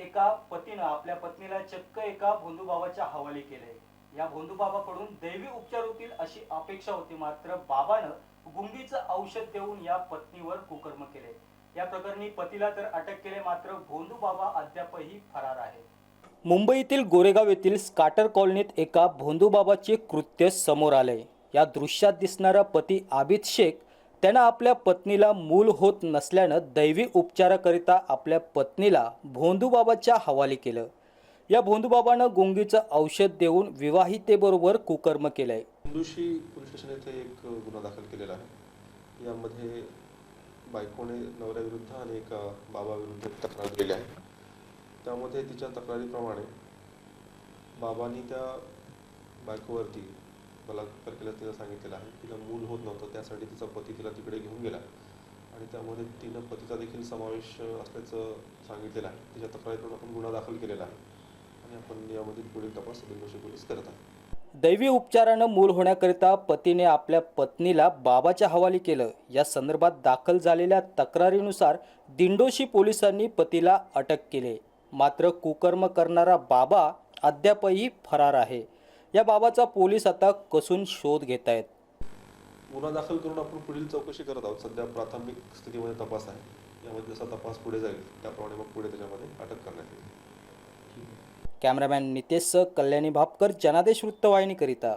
एका पतीनं आपल्या पत्नीला चक्क एका भोंदूबाबाच्या हवाली केले या भोंदूबाबाकडून दैवी उपचार होतील अशी अपेक्षा होती मात्र बाबानं गुंगीचं औषध देऊन या पत्नीवर कुकर्म केले. या प्रकरणी पतीला तर अटक केले मात्र भोंदूबाबा अद्यापही फरार आहे मुंबईतील गोरेगाव येथील स्काटर कॉलनीत एका भोंदूबाबाचे कृत्य समोर आले या दृश्यात दिसणारा पती आबिद शेख त्यानं आपल्या पत्नीला मूल होत नसल्यानं दैवी उपचाराकरिता आपल्या पत्नीला भोंदूबाबाच्या हवाली केलं. या भोंदूबाबानं गुंगीचं औषध देऊन विवाहितेबरोबर कुकर्म केलंय. इंदुशी पोलीस स्टेशन येथे एक गुन्हा दाखल केलेला आहे. यामध्ये बायकोने नवऱ्याविरुद्ध आणि एका बाबाविरुद्ध तक्रार दिली आहे. त्यामध्ये तिच्या तक्रारीप्रमाणे बाबांनी त्या बायकोवरती बलात्कार केल्याचं तिला सांगितलेलं आहे तिला मूल होत नव्हतं त्यासाठी तिचा पती तिला तिकडे घेऊन गेला. आणि त्यामध्ये तिनं पतीचा देखील समावेश असल्याचं सांगितलेलं आहे. तिच्या तक्रारीकडून आपण गुन्हा दाखल केलेला आहे. आणि आपण यामधील पुढील तपास दिंडोशी पोलीस करत आहे दैवी उपचारानं मूल होण्याकरिता पतीने आपल्या पत्नीला बाबाच्या हवाली केलं. या संदर्भात दाखल झालेल्या तक्रारीनुसार दिंडोशी पोलिसांनी पतीला अटक केले. मात्र कुकर्म करणारा बाबा अद्यापही फरार आहे. या बाबाचा पोलीस आता कसून शोध घेत आहेत गुन्हा दाखल करून आपण पुढील चौकशी करत आहोत. सध्या प्राथमिक स्थितीमध्ये तपास आहे. यामध्ये जसा तपास पुढे जाईल त्याप्रमाणे मग पुढे त्याच्यामध्ये अटक करण्यात येईल. कॅमेरामॅन नितेशसह कल्याणी भापकर जनादेश वृत्तवाहिनीकरिता.